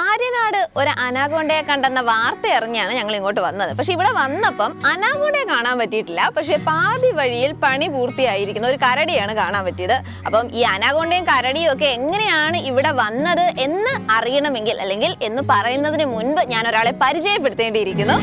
ആര്യനാട് ഒരു അനാഗോണ്ടയെ കണ്ടെന്ന വാർത്ത അറിഞ്ഞാണ് ഞങ്ങൾ ഇങ്ങോട്ട് വന്നത്. പക്ഷെ ഇവിടെ വന്നപ്പം അനാഗോണ്ടയെ കാണാൻ പറ്റിയിട്ടില്ല. പക്ഷെ പാതി വഴിയിൽ പണി പൂർത്തിയായിരിക്കുന്ന ഒരു കരടിയാണ് കാണാൻ പറ്റിയത്. അപ്പം ഈ അനാഗോണ്ടയും കരടിയും ഒക്കെ എങ്ങനെയാണ് ഇവിടെ വന്നത് എന്ന് അറിയണമെങ്കിൽ അല്ലെങ്കിൽ എന്ന് പറയുന്നതിന് മുൻപ് ഞാൻ ഒരാളെ പരിചയപ്പെടുത്തേണ്ടിയിരിക്കുന്നു.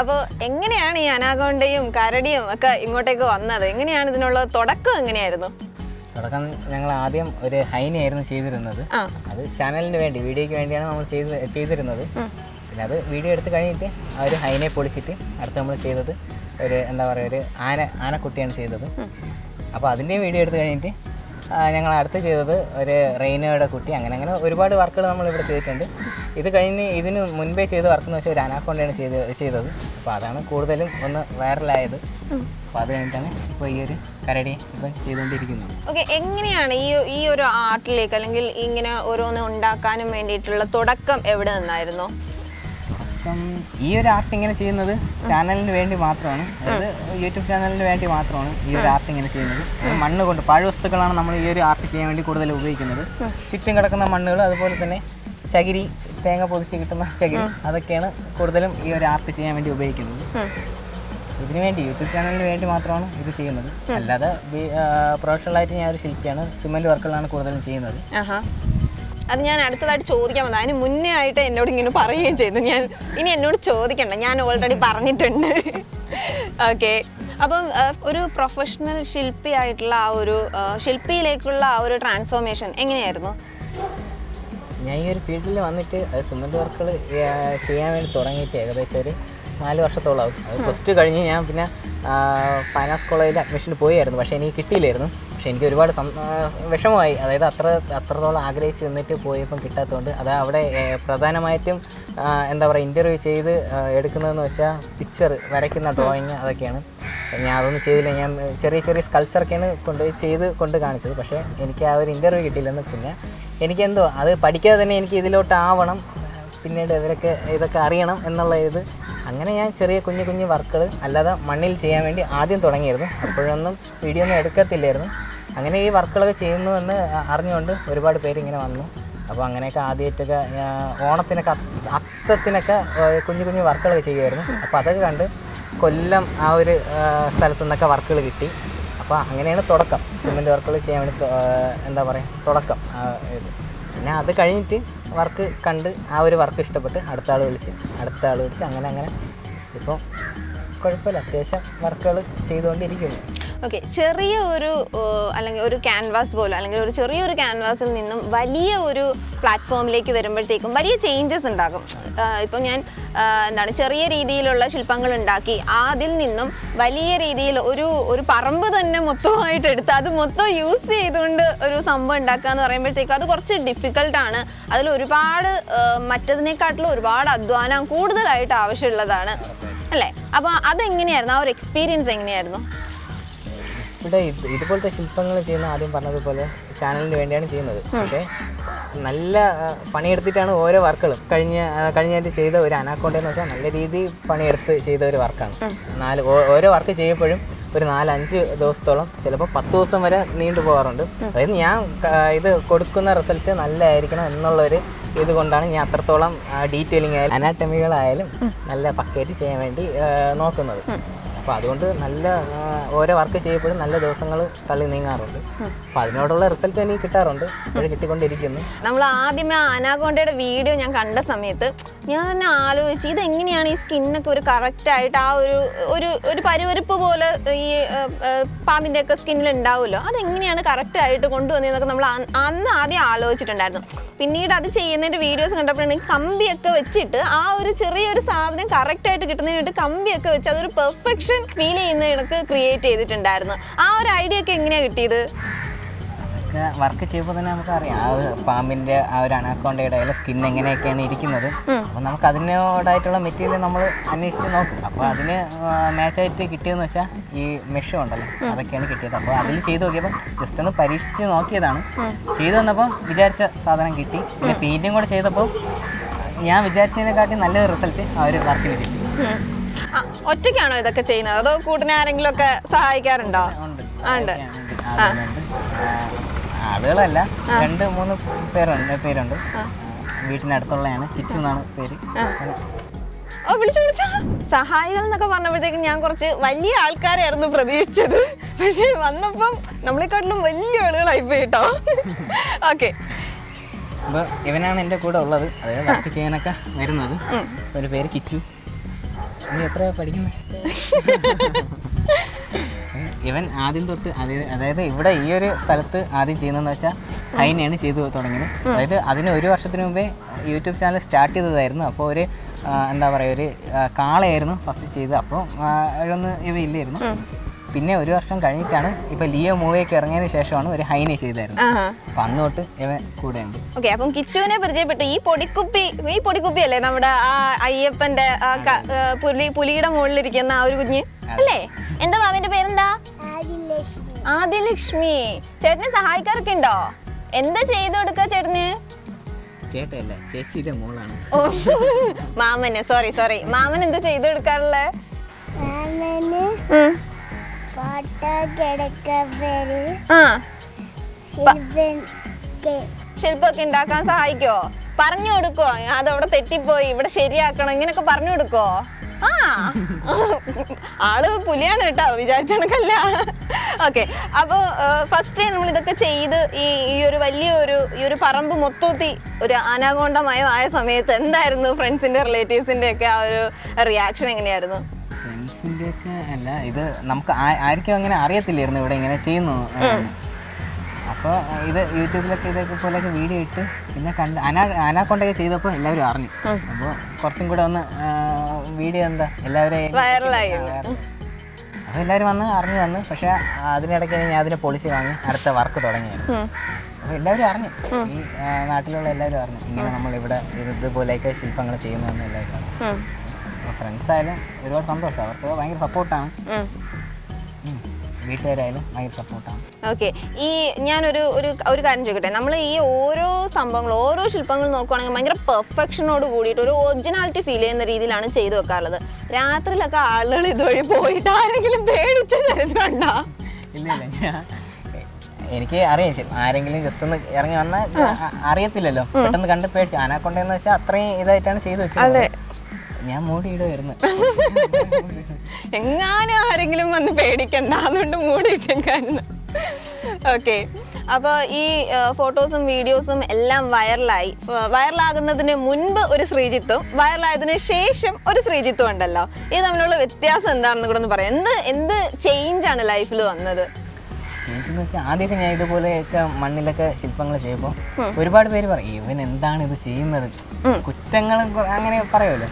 അപ്പോൾ എങ്ങനെയാണ് ഈ അനാഗോണ്ടയും കരടിയും ഒക്കെ ഇങ്ങോട്ടേക്ക് വന്നത്? എങ്ങനെയാണ് ഇതിനുള്ള തുടക്കം എങ്ങനെയായിരുന്നു? തുടക്കം ഞങ്ങൾ ആദ്യം ഒരു ഹൈനയായിരുന്നു ചെയ്തിരുന്നത്. അത് ചാനലിന് വേണ്ടി വീഡിയോയ്ക്ക് വേണ്ടിയാണ് നമ്മൾ ചെയ്ത് ചെയ്തിരുന്നത്. പിന്നെ അത് വീഡിയോ എടുത്ത് കഴിഞ്ഞിട്ട് ആ ഒരു ഹൈനയെ പൊളിച്ചിട്ട് അടുത്ത് നമ്മൾ ചെയ്തത് ഒരു എന്താ പറയുക ഒരു ആന ആനക്കുട്ടിയാണ് ചെയ്തത്. അപ്പോൾ അതിന്റെയും വീഡിയോ എടുത്ത് കഴിഞ്ഞിട്ട് ഞങ്ങൾ അടുത്ത് ചെയ്തത് ഒരു റെയിനോയുടെ കുട്ടി. അങ്ങനെ അങ്ങനെ ഒരുപാട് വർക്കുകൾ നമ്മൾ ഇവിടെ ചെയ്തിട്ടുണ്ട്. ഇത് കഴിഞ്ഞ് ഇതിന് മുൻപേ ചെയ്ത വർക്ക് എന്ന് വെച്ചാൽ ഒരു അനാക്കോണ്ടാണ് ചെയ്ത് ചെയ്തത്. അപ്പോൾ അതാണ് കൂടുതലും ഒന്ന് വൈറലായത് അപ്പോൾ അത് കഴിഞ്ഞിട്ടാണ് ഇപ്പോൾ ഈ ഒരു കരടി ഇപ്പം ചെയ്തുകൊണ്ടിരിക്കുന്നത്. ഓക്കെ എങ്ങനെയാണ് ഈ ഈ ഒരു ആർട്ടിലേക്ക് അല്ലെങ്കിൽ ഇങ്ങനെ ഓരോന്ന് ഉണ്ടാക്കാനും വേണ്ടിയിട്ടുള്ള തുടക്കം എവിടെ നിന്നായിരുന്നു? അപ്പം ഈ ഒരു ആർട്ട് ഇങ്ങനെ ചെയ്യുന്നത് ചാനലിന് വേണ്ടി മാത്രമാണ്. അതായത് യൂട്യൂബ് ചാനലിന് വേണ്ടി മാത്രമാണ് ഈ ഒരു ആർട്ട് ഇങ്ങനെ ചെയ്യുന്നത്. മണ്ണ് കൊണ്ട് പാഴ്വസ്തുക്കളാണ് നമ്മൾ ഈ ഒരു ആർട്ട് ചെയ്യാൻ വേണ്ടി കൂടുതൽ ഉപയോഗിക്കുന്നത്. ചുറ്റും കിടക്കുന്ന മണ്ണുകൾ അതുപോലെ തന്നെ ചകിരി തേങ്ങ പൊതിച്ച് കിട്ടുന്ന ചകിരി അതൊക്കെയാണ് കൂടുതലും ഈ ഒരു ആർട്ട് ചെയ്യാൻ വേണ്ടി ഉപയോഗിക്കുന്നത്. ഇതിനു വേണ്ടി യൂട്യൂബ് ചാനലിന് വേണ്ടി മാത്രമാണ് ഇത് ചെയ്യുന്നത്. അല്ലാതെ പ്രൊഫഷണലായിട്ട് ഞാൻ ഒരു ശില്പിയാണ്. സിമെന്റ് വർക്കുകളാണ് കൂടുതലും ചെയ്യുന്നത്. അത് ഞാൻ അടുത്തതായിട്ട് ചോദിക്കാൻ വന്നത് അതിന് മുന്നേ ആയിട്ട് എന്നോട് ഇങ്ങനെ പറയുകയും ചെയ്തു. ഞാൻ ഇനി എന്നോട് ചോദിക്കണ്ട. ഞാൻ ഓൾറെഡി പറഞ്ഞിട്ടുണ്ട്. ഓക്കെ അപ്പം ഒരു പ്രൊഫഷണൽ ശില്പി ആയിട്ടുള്ള ആ ഒരു ശില്പിയിലേക്കുള്ള ആ ഒരു ട്രാൻസ്ഫോർമേഷൻ എങ്ങനെയായിരുന്നു? ഞാൻ ഈ ഒരു ഫീൽഡിൽ വന്നിട്ട് സിമെന്റ് വർക്കുകൾ ചെയ്യാൻ വേണ്ടി തുടങ്ങിയിട്ട് ഏകദേശം ഒരു നാല് വർഷത്തോളമാവും അത് പ്ലസ് ടു കഴിഞ്ഞ് ഞാൻ പിന്നെ ഫൈനാൻസ് കോളേജിൽ അഡ്മിഷന് പോയായിരുന്നു പക്ഷേ എനിക്ക് കിട്ടിയില്ലായിരുന്നു. പക്ഷേ എനിക്ക് ഒരുപാട് വിഷമമായി. അതായത് അത്ര അത്രത്തോളം ആഗ്രഹിച്ച് നിന്നിട്ട് പോയപ്പം കിട്ടാത്തതുകൊണ്ട് അത് അവിടെ പ്രധാനമായിട്ടും എന്താ പറയുക ഇന്റർവ്യൂ ചെയ്ത് എടുക്കുന്നതെന്ന് വെച്ചാൽ പിക്ചർ വരയ്ക്കുന്ന ഡ്രോയിങ് അതൊക്കെയാണ്. ഞാൻ അതൊന്നും ചെയ്തില്ല. ഞാൻ ചെറിയ ചെറിയ സ്കൾച്ചറൊക്കെയാണ് കൊണ്ടുപോയി ചെയ്ത് കൊണ്ട് കാണിച്ചത്. പക്ഷേ എനിക്ക് ആ ഒരു ഇന്റർവ്യൂ കിട്ടിയില്ലെന്ന് പിന്നെ എനിക്കെന്തോ അത് പഠിക്കാതെ തന്നെ എനിക്ക് ഇതിലോട്ട് ആവണം പിന്നീട് ഇവരൊക്കെ ഇതൊക്കെ അറിയണം എന്നുള്ള ഇത്. അങ്ങനെ ഞാൻ ചെറിയ കുഞ്ഞു കുഞ്ഞു വർക്കുകൾ അല്ലാതെ മണ്ണിൽ ചെയ്യാൻ വേണ്ടി ആദ്യം തുടങ്ങിയിരുന്നു. അപ്പോഴൊന്നും വീഡിയോ ഒന്നും എടുക്കത്തില്ലായിരുന്നു. അങ്ങനെ ഈ വർക്കുകളൊക്കെ ചെയ്യുന്നു എന്ന് അറിഞ്ഞുകൊണ്ട് ഒരുപാട് പേര് ഇങ്ങനെ വന്നു. അപ്പോൾ അങ്ങനെയൊക്കെ ആദ്യമായിട്ടൊക്കെ ഓണത്തിനൊക്കെ അത്ത- അത്തത്തിനൊക്കെ കുഞ്ഞു കുഞ്ഞു വർക്കുകളൊക്കെ ചെയ്യുമായിരുന്നു. അപ്പോൾ അതൊക്കെ കണ്ട് കൊല്ലം ആ ഒരു സ്ഥലത്തു നിന്നൊക്കെ വർക്കുകൾ കിട്ടി. അപ്പോൾ അങ്ങനെയാണ് തുടക്കം. സിമെന്റ് വർക്കുകൾ ചെയ്യാൻ വേണ്ടി എന്താ പറയുക തുടക്കം. പിന്നെ അത് കഴിഞ്ഞിട്ട് വർക്ക് കണ്ട് ആ ഒരു വർക്ക് ഇഷ്ടപ്പെട്ട് അടുത്ത ആൾ വിളിച്ച് അടുത്ത ആൾ വിളിച്ച് അങ്ങനെ അങ്ങനെ. ഇപ്പം കുഴപ്പമില്ല. അത്യാവശ്യം വർക്കുകൾ ചെയ്തുകൊണ്ടിരിക്കുന്നു. ഓക്കെ ചെറിയ ഒരു അല്ലെങ്കിൽ ഒരു ക്യാൻവാസ് പോലെ അല്ലെങ്കിൽ ഒരു ചെറിയൊരു ക്യാൻവാസിൽ നിന്നും വലിയ ഒരു പ്ലാറ്റ്ഫോമിലേക്ക് വരുമ്പോഴത്തേക്കും വലിയ ചേഞ്ചസ് ഉണ്ടാകും. ഇപ്പം ഞാൻ എന്താണ് ചെറിയ രീതിയിലുള്ള ശില്പങ്ങൾ ഉണ്ടാക്കി അതിൽ നിന്നും വലിയ രീതിയിൽ ഒരു ഒരു പറമ്പ് തന്നെ മൊത്തമായിട്ട് എടുത്ത് അത് മൊത്തം യൂസ് ചെയ്തുകൊണ്ട് ഒരു സംഭവം ഉണ്ടാക്കുക എന്ന് പറയുമ്പോഴത്തേക്കും അത് കുറച്ച് ഡിഫിക്കൽട്ടാണ് അതിൽ ഒരുപാട് മറ്റതിനെക്കാട്ടിലും ഒരുപാട് അധ്വാനം കൂടുതലായിട്ട് ആവശ്യമുള്ളതാണ്. അല്ലേ? അപ്പോൾ അതെങ്ങനെയായിരുന്നു? ആ ഒരു എക്സ്പീരിയൻസ് എങ്ങനെയായിരുന്നു? ഇവിടെ ഇത് ഇതുപോലത്തെ ശില്പങ്ങൾ ചെയ്യുന്ന ആദ്യം പറഞ്ഞതുപോലെ ചാനലിന് വേണ്ടിയാണ് ചെയ്യുന്നത്. പക്ഷേ നല്ല പണിയെടുത്തിട്ടാണ് ഓരോ വർക്കുകളും. കഴിഞ്ഞ കഴിഞ്ഞായിട്ട് ചെയ്ത ഒരു അനാക്കോണ്ട എന്ന് വെച്ചാൽ നല്ല രീതിയിൽ പണിയെടുത്ത് ചെയ്ത ഒരു വർക്കാണ്. നാല് ഓരോ വർക്ക് ചെയ്യുമ്പോഴും ഒരു നാലഞ്ച് ദിവസത്തോളം ചിലപ്പോൾ പത്ത് ദിവസം വരെ നീണ്ടു പോകാറുണ്ട്. അതായത് ഞാൻ ഇത് കൊടുക്കുന്ന റിസൾട്ട് നല്ലതായിരിക്കണം എന്നുള്ളൊരു ഇതുകൊണ്ടാണ് ഞാൻ അത്രത്തോളം ഡീറ്റെയിലിംഗ് ആയാലും അനാട്ടമികളായാലും നല്ല പക്കയായിട്ട് ചെയ്യാൻ വേണ്ടി നോക്കുന്നത്. അപ്പോൾ അതുകൊണ്ട് നല്ല ഓരോ വർക്ക് ചെയ്യപ്പോഴും നല്ല ദിവസങ്ങൾ തള്ളി നീങ്ങാറുണ്ട്. അപ്പോൾ അതിനോടുള്ള റിസൾട്ട് എനിക്ക് കിട്ടാറുണ്ട്. അത് കിട്ടിക്കൊണ്ടിരിക്കുന്നു. നമ്മൾ ആദ്യമേ അനാഗോണ്ടയുടെ വീഡിയോ ഞാൻ കണ്ട സമയത്ത് ഞാൻ തന്നെ ആലോചിച്ച് ഇതെങ്ങനെയാണ് ഈ സ്കിന്നൊക്കെ ഒരു കറക്റ്റായിട്ട് ആ ഒരു ഒരു ഒരു പരുവരുപ്പ് പോലെ ഈ പാമ്പിന്റെ ഒക്കെ സ്കിന്നിൽ ഉണ്ടാവുമല്ലോ? അതെങ്ങനെയാണ് കറക്റ്റായിട്ട് കൊണ്ടുവന്നതെന്നൊക്കെ നമ്മൾ അന്ന് അന്ന് ആദ്യം ആലോചിച്ചിട്ടുണ്ടായിരുന്നു. പിന്നീട് അത് ചെയ്യുന്നതിന്റെ വീഡിയോസ് കണ്ടപ്പോഴാണ് കമ്പിയൊക്കെ വെച്ചിട്ട് ആ ഒരു ചെറിയൊരു സാധനം കറക്റ്റായിട്ട് കിട്ടുന്നതിന് വേണ്ടി കമ്പിയൊക്കെ വെച്ച് അതൊരു പെർഫെക്ഷൻ ഫീൽ ചെയ്യുന്ന കണക്ക് ക്രിയേറ്റ് ചെയ്തിട്ടുണ്ടായിരുന്നു. ആ ഒരു ഐഡിയ ഒക്കെ എങ്ങനെയാ കിട്ടിയത്? വർക്ക് ചെയ്യുമ്പോൾ തന്നെ നമുക്കറിയാം. ആ പാമ്പിന്റെ പാമ്പിന്റെ ആ ഒരു അനാക്കോണ്ടയുടെ അതിലെ സ്കിൻ എങ്ങനെയൊക്കെയാണ് ഇരിക്കുന്നത്. അപ്പോൾ നമുക്ക് അതിനോടായിട്ടുള്ള മെറ്റീരിയൽ നമ്മൾ അന്വേഷിച്ച് നോക്കും. അപ്പോൾ അതിന് മാച്ചായിട്ട് കിട്ടിയെന്ന് വെച്ചാൽ ഈ മെഷും ഉണ്ടല്ലോ അതൊക്കെയാണ് കിട്ടിയത്. അപ്പോൾ അതിൽ ചെയ്ത് നോക്കിയപ്പോൾ ജസ്റ്റ് ഒന്ന് പരീക്ഷിച്ച് നോക്കിയതാണ്. ചെയ്തു വന്നപ്പോൾ വിചാരിച്ച സാധനം കിട്ടി. പിന്നെ പെയിന്റും കൂടെ ചെയ്തപ്പോൾ ഞാൻ വിചാരിച്ചതിനെക്കാട്ടി നല്ലൊരു റിസൾട്ട് ആ ഒരു വർക്കിന് കിട്ടി. ഒറ്റയ്ക്കാണോ ഇതൊക്കെ ചെയ്യുന്നത്? അതോ കൂട്ടിനെ ആരെങ്കിലും ഒക്കെ സഹായിക്കാറുണ്ടോ? ഉണ്ട്. ആളുകളല്ല. രണ്ട് മൂന്ന് പേരുണ്ട് പേരുണ്ട്. വീട്ടിനടുത്തുള്ളതാണ് കിച്ചു എന്നാണ് പേര്. ഓ വിളിച്ചു വിളിച്ചോ. സഹായികൾ എന്നൊക്കെ പറഞ്ഞപ്പോഴത്തേക്കും ഞാൻ കുറച്ച് വലിയ ആൾക്കാരായിരുന്നു പ്രതീക്ഷിച്ചത്. പക്ഷേ വന്നപ്പം നമ്മളെക്കാട്ടിലും വലിയ ആളുകളായി പോയി കേട്ടോ. ഓക്കെ. അപ്പോൾ ഇവനാണ് എന്റെ കൂടെ ഉള്ളത്. അതായത് വർക്ക് ചെയ്യാനൊക്കെ വരുന്നത്. ഒരു പേര് കിച്ചു. നീ എത്ര പഠിക്കുന്നത് ഇവൻ ആദ്യം തൊട്ട് അതായത് ഇവിടെ ഈ ഒരു സ്ഥലത്ത് ആദ്യം ചെയ്യുന്നതെന്ന് വെച്ചാൽ അതിനെയാണ് ചെയ്തു തുടങ്ങിയത്. അതായത് അതിന് ഒരു വർഷത്തിന് മുമ്പേ യൂട്യൂബ് ചാനൽ സ്റ്റാർട്ട് ചെയ്തതായിരുന്നു. അപ്പോൾ ഒരു എന്താ പറയുക ഒരു കാളയായിരുന്നു ഫസ്റ്റ് ചെയ്തത്. അപ്പോൾ അതിലൊന്നും ഇവ ഇല്ലായിരുന്നു. പിന്നെ ഒരു വർഷം കഴിഞ്ഞിട്ടാണ് ഇപ്പൊ ലിയോ മൂവിയൊക്കെ ഇറങ്ങിയതിന് ശേഷമാണ് ഒരു ഹൈന ചെയ്തായിരുന്നു അപ്പൊ അന്ന് തൊട്ട് ഇവൻ കൂടെയുണ്ട്. ഓക്കെ അപ്പം കിച്ചുവിനെ പരിചയപ്പെട്ടു. ഈ പൊടിക്കുപ്പി ഈ പൊടിക്കുപ്പി അല്ലേ നമ്മുടെ ആ അയ്യപ്പന്റെ ആ ക- ഏ, പുലി പുലിയുടെ മുകളിലിരിക്കുന്ന ആ ഒരു കുഞ്ഞ്? അല്ലേ? എന്താ മാമിന്റെ പേരെന്താ? ആദിലക്ഷ്മി. ചേട്ടനെ സഹായിക്കാറൊക്കെ ഉണ്ടോ എന്താ ചെയ്തു കൊടുക്ക ചേട്ടന്? ചേട്ടല്ല ചേച്ചിയുടെ മോളാണ്. ഓ മാമന്. Sorry sorry. മാമൻ എന്താ ചെയ്തു കൊടുക്കാറുള്ളത് മാമന് ആ. ശില്പമൊക്കെ ഉണ്ടാക്കാൻ സഹായിക്കോ? പറഞ്ഞു കൊടുക്കോ. അതവിടെ തെറ്റിപ്പോയി. ഇവിടെ ശരിയാക്കണം. ഇങ്ങനൊക്കെ പറഞ്ഞു കൊടുക്കോ? ആ. ആൾ പുലിയാണ് കേട്ടോ. വിചാരിച്ചണക്കല്ല ഓക്കെ. അപ്പോൾ ഫസ്റ്റ് നമ്മൾ ഇതൊക്കെ ചെയ്ത് ഈ ഈ ഒരു വലിയ ഒരു ഈ ഒരു പറമ്പ് മൊത്തത്തി ഒരു അനാകോണ്ടമയം ആയ സമയത്ത് എന്തായിരുന്നു ഫ്രണ്ട്സിന്റെ റിലേറ്റീവ്സിന്റെ ഒക്കെ ആ ഒരു റിയാക്ഷൻ എങ്ങനെയായിരുന്നു? ഒക്കെ അല്ല ഇത് നമുക്ക് ആർക്കും അങ്ങനെ അറിയത്തില്ലായിരുന്നു ഇവിടെ ഇങ്ങനെ ചെയ്യുന്നു. അപ്പോൾ ഇത് യൂട്യൂബിലൊക്കെ ഇതൊക്കെ പോലെയൊക്കെ വീഡിയോ ഇട്ട് പിന്നെ കണ്ട് അനാ അനാക്കൊണ്ടൊക്കെ ചെയ്തപ്പോൾ എല്ലാവരും അറിഞ്ഞു. അപ്പോൾ കുറച്ചും കൂടെ ഒന്ന് വീഡിയോ എന്താ എല്ലാവരെയും അപ്പോൾ എല്ലാവരും വന്ന് അറിഞ്ഞു തന്നു. പക്ഷേ അതിനിടയ്ക്ക് ഞാൻ അതിനെ പൊളിച്ച് വാങ്ങി അടുത്ത വർക്ക് തുടങ്ങിയായിരുന്നു അപ്പോൾ എല്ലാവരും അറിഞ്ഞു. ഈ നാട്ടിലുള്ള എല്ലാവരും അറിഞ്ഞു. ഇങ്ങനെ നമ്മളിവിടെ ഇത് ഇതുപോലെയൊക്കെ ശില്പങ്ങൾ ചെയ്യുന്നതെന്ന് എല്ലാവരും അറിഞ്ഞു. ഫ്രണ്ട്സ് ആയാലും ഒരുപാട് സന്തോഷം. അവർക്ക് ഭയങ്കര സപ്പോർട്ടാണ് വീട്ടുകാരായാലും ഭയങ്കര സപ്പോർട്ടാണ് ഓക്കെ ഈ ഞാനൊരു ഒരു ഒരു കാര്യം ചോദിക്കട്ടെ? നമ്മൾ ഈ ഓരോ സംഭവങ്ങൾ ഓരോ ശില്പങ്ങൾ നോക്കുവാണെങ്കിൽ ഭയങ്കര പെർഫെക്ഷനോട് കൂടിയിട്ട് ഒരു ഒറിജിനാലിറ്റി ഫീൽ ചെയ്യുന്ന രീതിയിലാണ് ചെയ്തു വെക്കാറുള്ളത്. രാത്രിയിലൊക്കെ ആളുകൾ ഇതുവഴി പോയിട്ട് ആരെങ്കിലും പേടിച്ച ചരിത്രമുണ്ടോ ഇല്ല ഇല്ല. എനിക്ക് അറിയാം. ആരെങ്കിലും ജസ്റ്റ് ഒന്ന് ഇറങ്ങി വന്നാൽ അറിയത്തില്ലല്ലോ. പെട്ടെന്ന് കണ്ട് പേടിച്ചു ആനാക്കൊണ്ടെന്ന് വെച്ചാൽ അത്രയും ഇതായിട്ടാണ് ചെയ്തു വെച്ചത് ഞാൻ മൂടിയിടുമായിരുന്നു എങ്ങാനും ആരെങ്കിലും വന്ന് പേടിക്കണ്ട. അതുകൊണ്ട് മൂടിയിട്ടേക്കായിരുന്നു. ഓക്കെ. അപ്പോൾ ഈ ഫോട്ടോസും വീഡിയോസും എല്ലാം വൈറലായി. വൈറലാകുന്നതിന് മുൻപ് ഒരു ശ്രീജിത്തും വൈറലായതിനു ശേഷം ഒരു ശ്രീജിത്തും ഉണ്ടല്ലോ. ഇത് തമ്മിലുള്ള വ്യത്യാസം എന്താണെന്ന് കൂടെ ഒന്ന് പറയാം. എന്ത് എന്ത് ചേഞ്ച് ആണ് ലൈഫിൽ വന്നത്? ആദ്യമൊക്കെ ഞാൻ ഇതുപോലെയൊക്കെ മണ്ണിലൊക്കെ ശില്പങ്ങൾ ചെയ്യുമ്പോൾ ഒരുപാട് പേര് പറയും ഇവൻ എന്താണ് ഇത് ചെയ്യുന്നത്? കുറ്റങ്ങളും കുറെ- അങ്ങനെ പറയുമല്ലോ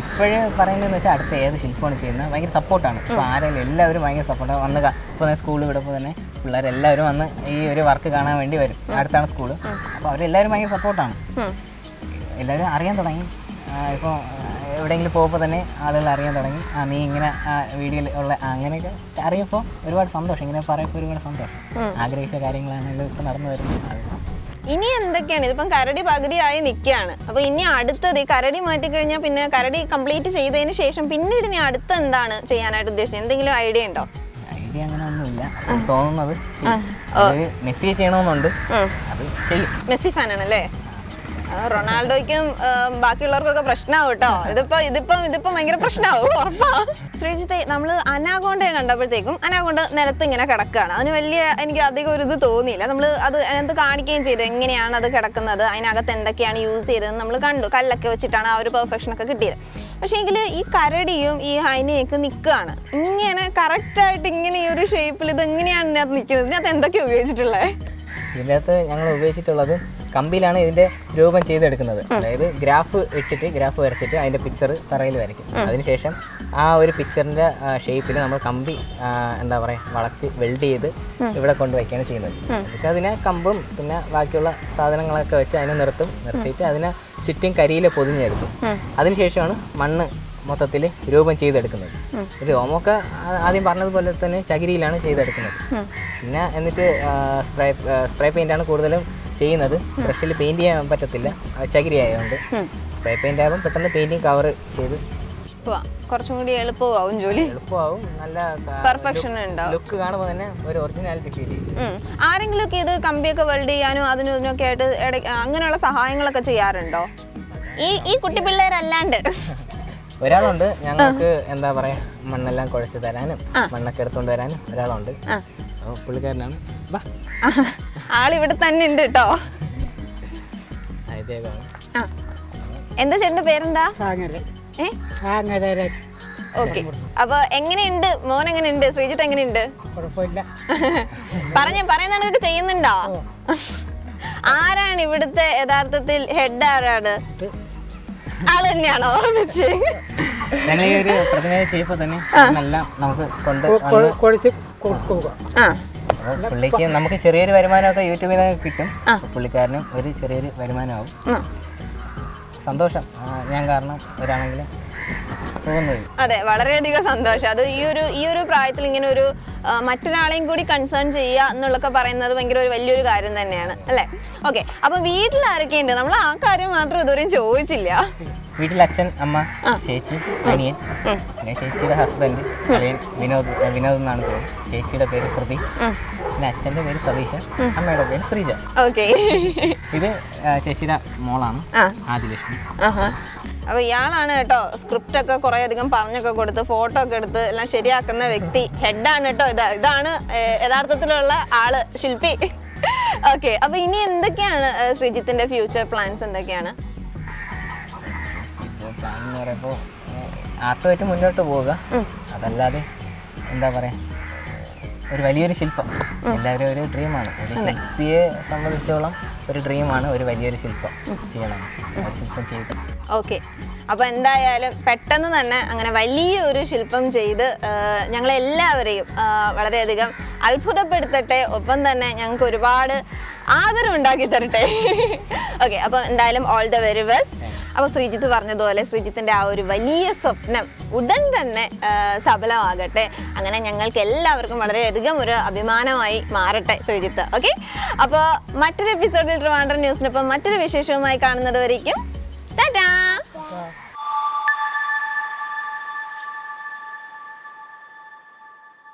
ഇപ്പോഴേ പറയുന്നതെന്ന് വെച്ചാൽ അടുത്ത ഏത് ശില്പമാണ് ചെയ്യുന്നത്? ഭയങ്കര സപ്പോർട്ടാണ് ഇപ്പോൾ ആരെങ്കിലും എല്ലാവരും ഭയങ്കര സപ്പോർട്ടാണ് വന്ന് ഇപ്പോൾ സ്കൂളിൽ വിടുമ്പോൾ തന്നെ പിള്ളേരെല്ലാവരും വന്ന് ഈ ഒരു വർക്ക് കാണാൻ വേണ്ടി വരും. അടുത്താണ് സ്കൂൾ അപ്പോൾ അവരെല്ലാവരും ഭയങ്കര സപ്പോർട്ടാണ് എല്ലാവരും അറിയാൻ തുടങ്ങി. ഇപ്പോൾ എവിടെയെങ്കിലും പോകുമ്പോൾ തന്നെ ആളുകൾ അറിയാൻ തുടങ്ങി. ആ നീ ഇങ്ങനെ വീഡിയോയിൽ ഉള്ള അങ്ങനെയൊക്കെ അറിയപ്പോൾ ഒരുപാട് സന്തോഷം. ഇങ്ങനെ പറയുമ്പോൾ ഒരുപാട് സന്തോഷം. ആഗ്രഹിച്ച കാര്യങ്ങളാണെങ്കിലും ഇപ്പോൾ നടന്നു വരുന്നത്. ഇനി എന്തൊക്കെയാണ്? ഇതിപ്പം കരടി പകുതിയായി നിൽക്കുകയാണ് അപ്പോൾ ഇനി അടുത്തത് ഈ കരടി മാറ്റി കഴിഞ്ഞാൽ പിന്നെ കരടി കംപ്ലീറ്റ് ചെയ്തതിന് ശേഷം പിന്നീട് ഇനി അടുത്ത എന്താണ് ചെയ്യാനായിട്ട് ഉദ്ദേശിച്ചത്? എന്തെങ്കിലും ഐഡിയ ഉണ്ടോ? ഐഡിയ അങ്ങനെ ഒന്നുമില്ല തോന്നുന്നത് മെസ്സി ചെയ്യണമെന്നുണ്ട്. മെസ്സി ഫാനാണല്ലേ? ആ, റൊണാൾഡോയ്ക്കും ബാക്കിയുള്ളവർക്കൊക്കെ പ്രശ്നമാവും കേട്ടോ. ഇതിപ്പോ ഇതിപ്പോ ഇതിപ്പോ ഭയങ്കര പ്രശ്നമാവും ഉറപ്പാ. ശ്രീജിത്തെ നമ്മൾ അനാഗോണ്ടയെ കണ്ടപ്പോഴത്തേക്കും അനാഗോണ്ട നിലത്ത് ഇങ്ങനെ കിടക്കുകയാണ്. അതിന് വലിയ എനിക്ക് അധികം ഒരു ഇത് തോന്നിയില്ല. നമ്മൾ അത് അതിനകത്ത് കാണിക്കുകയും ചെയ്തു. എങ്ങനെയാണ് അത് കിടക്കുന്നത്? അതിനകത്ത് എന്തൊക്കെയാണ് യൂസ് ചെയ്തതെന്ന് നമ്മൾ കണ്ടു. കല്ലൊക്കെ വെച്ചിട്ടാണ് ആ ഒരു പെർഫെക്ഷനൊക്കെ കിട്ടിയത്. പക്ഷേ എങ്കിൽ ഈ കരടിയും ഈ ഹൈനയൊക്കെ നിൽക്കുകയാണ്. ഇങ്ങനെ കറക്റ്റായിട്ട് ഇങ്ങനെ ഈ ഒരു ഷേപ്പിൽ ഇത് എങ്ങനെയാണ് ഇതിനകത്ത് നിൽക്കുന്നത്? ഇതിനകത്ത് എന്തൊക്കെയാണ് ഉപയോഗിച്ചിട്ടുള്ളത് ഇതിനകത്ത് ഞങ്ങൾ ഉപയോഗിച്ചിട്ടുള്ളത് കമ്പിയിലാണ് ഇതിന്റെ രൂപം ചെയ്തെടുക്കുന്നത്. അതായത് ഗ്രാഫ് ഇട്ടിട്ട് ഗ്രാഫ് വരച്ചിട്ട് അതിന്റെ പിക്ചർ തറയിൽ വരയ്ക്കും. അതിനുശേഷം ആ ഒരു പിക്ചറിന്റെ ഷേപ്പിൽ നമ്മൾ കമ്പി എന്താ പറയുക വളച്ച് വെൽഡ് ചെയ്ത് ഇവിടെ കൊണ്ടുവയ്ക്കുകയാണ് ചെയ്യുന്നത്. എന്നിട്ട് അതിനെ കമ്പും പിന്നെ ബാക്കിയുള്ള സാധനങ്ങളൊക്കെ വെച്ച് അതിനെ നിർത്തും. നിർത്തിയിട്ട് അതിനെ ചുറ്റും കരിയില പൊതിഞ്ഞെടുക്കും. അതിനുശേഷമാണ് മണ്ണ് മൊത്തത്തിൽ രൂപം ചെയ്തെടുക്കുന്നത്. രോമൊക്കെ ആദ്യം പറഞ്ഞതുപോലെ തന്നെ ചകിരിയിലാണ് ചെയ്തെടുക്കുന്നത്. പിന്നെ എന്നിട്ട് സ്പ്രേ സ്പ്രേ പെയിന്റാണ് കൂടുതലും ചെയ്യുന്നത്. ബ്രഷിൽ പെയിന്റ് ചെയ്യാൻ പറ്റത്തില്ല. ചകിരി ആയതുകൊണ്ട്. സ്പ്രേ പെയിന്റ് ആകുമ്പോൾ പെട്ടെന്ന് പെയിന്റിങ് കവർ ചെയ്ത് കുറച്ചും കൂടി എളുപ്പമാവും ജോലി. എളുപ്പമാവും. നല്ല പെർഫെക്ഷൻ ഉണ്ടാവും. ലുക്ക് കാണുമ്പോൾ തന്നെ ഒരു ഒറിജിനാലിറ്റി ഫീൽ ചെയ്യും. ആരെങ്കിലും ഇത് കമ്പിയൊക്കെ വെൽഡ് ചെയ്യാനും അതിനും ഇതിനൊക്കെ ആയിട്ട് അങ്ങനെയുള്ള സഹായങ്ങളൊക്കെ ചെയ്യാറുണ്ടോ? ഈ ഈ കുട്ടി പിള്ളേരല്ലാണ്ട്. ഒരാളുണ്ട്. ഞങ്ങൾക്ക് എന്താ പറയാ മണ്ണെല്ലാം കുഴച്ച് തരാനും മണ്ണൊക്കെ എടുത്തുകൊണ്ട് വരാനും ഒരാളുണ്ട്. പുള്ളിക്കാരനാണ്. ആളിവിടെ തന്നെ ഉണ്ട് കേട്ടോ ആ. എന്താ ചേട്ടന്റെ പേരെന്താ? ഏ? ഓക്കെ. അപ്പൊ എങ്ങനെയുണ്ട്? മോൻ എങ്ങനെയുണ്ട്? ശ്രീജിത്ത് എങ്ങനെയുണ്ട്? പറഞ്ഞു പറഞ്ഞ പറയുന്ന ചെയ്യുന്നുണ്ടോ? ആരാണ് ഇവിടുത്തെ യഥാർത്ഥത്തിൽ ഹെഡ് ആരാണ്? ആൾ തന്നെയാണ് ഓർമ്മിച്ച്? ഞങ്ങൾ ഈ ഒരു പ്രതിമയെ ചെയ്യുമ്പോൾ തന്നെ നമുക്ക് കൊണ്ട് പുള്ളിക്ക് നമുക്ക് ചെറിയൊരു വരുമാനമൊക്കെ യൂട്യൂബിൽ നിന്ന് കിട്ടും. പുള്ളിക്കാരനും ഒരു ചെറിയൊരു വരുമാനമാവും. സന്തോഷം. ഞാൻ കാരണം ഒരാണെങ്കിലും പോകുന്നത് അതെ വളരെയധികം സന്തോഷം. അത് ഈ ഒരു ഈ ഒരു പ്രായത്തിൽ ഇങ്ങനെ ഒരു മറ്റൊരാളെയും കൂടി കൺസേൺ ചെയ്യുക എന്നുള്ളൊക്കെ പറയുന്നത് ഭയങ്കര ഒരു വലിയൊരു കാര്യം തന്നെയാണ് അല്ലേ? ഓക്കെ അപ്പൊ വീട്ടിൽ ആരൊക്കെയുണ്ട് നമ്മൾ ആ കാര്യം മാത്രം ഇതുവരെയും ചോദിച്ചില്ല. വീട്ടിൽ അച്ഛൻ അമ്മ ചേച്ചി അനിയൻ ചേച്ചിയുടെ ഹസ്ബൻഡ് വിനോദ് വിനോദ് എന്നാണ് പേര് ചേച്ചിയുടെ പേര് ശ്രുതി. പിന്നെ അച്ഛന്റെ പേര് സതീശൻ. അമ്മയുടെ പേര് ശ്രീജ. ഓക്കെ ഇത് ചേച്ചിയുടെ മോളാണ്. ആദിലക്ഷ്മി. അപ്പൊ ഇയാളാണ് കേട്ടോ സ്ക്രിപ്റ്റ് ഒക്കെ കുറെ അധികം പറഞ്ഞൊക്കെ കൊടുത്ത് ഫോട്ടോ ഒക്കെ എടുത്ത് എല്ലാം ശരിയാക്കുന്ന വ്യക്തി. ഹെഡാണ് കേട്ടോ ഇതാ. ഇതാണ് യഥാർത്ഥത്തിലുള്ള ആൾ ശില്പി. ഓക്കെ അപ്പൊ ഇനി എന്തൊക്കെയാണ് ശ്രീജിത്തിന്റെ ഫ്യൂച്ചർ പ്ലാൻസ് എന്തൊക്കെയാണ്? ആർട്ടുമായിട്ട് മുന്നോട്ട് പോവുക. അതല്ലാതെ എന്താ പറയാ ഒരു വലിയൊരു ശില്പം. എല്ലാവരും ഒരു ഡ്രീമാണ് ഒരു ശില്പിയെ സംബന്ധിച്ചോളം ഒരു ഡ്രീമാണ് ഒരു വലിയൊരു ശില്പം ചെയ്യണം. ശില്പം ചെയ്ത്. ഓക്കെ. അപ്പോൾ എന്തായാലും പെട്ടെന്ന് തന്നെ അങ്ങനെ വലിയൊരു ശില്പം ചെയ്ത് ഞങ്ങളെല്ലാവരെയും വളരെയധികം അത്ഭുതപ്പെടുത്തട്ടെ. ഒപ്പം തന്നെ ഞങ്ങൾക്ക് ഒരുപാട് ആദരവുണ്ടാക്കി തരട്ടെ. ഓക്കെ. അപ്പോൾ എന്തായാലും ഓൾ ദ വെരി ബെസ്റ്റ് അപ്പോൾ ശ്രീജിത്ത് പറഞ്ഞതുപോലെ ശ്രീജിത്തിന്റെ ആ ഒരു വലിയ സ്വപ്നം ഉടൻ തന്നെ സഫലമാകട്ടെ. അങ്ങനെ ഞങ്ങൾക്ക് എല്ലാവർക്കും വളരെയധികം ഒരു അഭിമാനമായി മാറട്ടെ ശ്രീജിത്ത്. ഓക്കെ അപ്പോൾ മറ്റൊരു എപ്പിസോഡിൽ ട്രിവാൻഡ്രം ന്യൂസിനൊപ്പം മറ്റൊരു വിശേഷവുമായി കാണുന്നത് വരയ്ക്കും ടാറ്റാ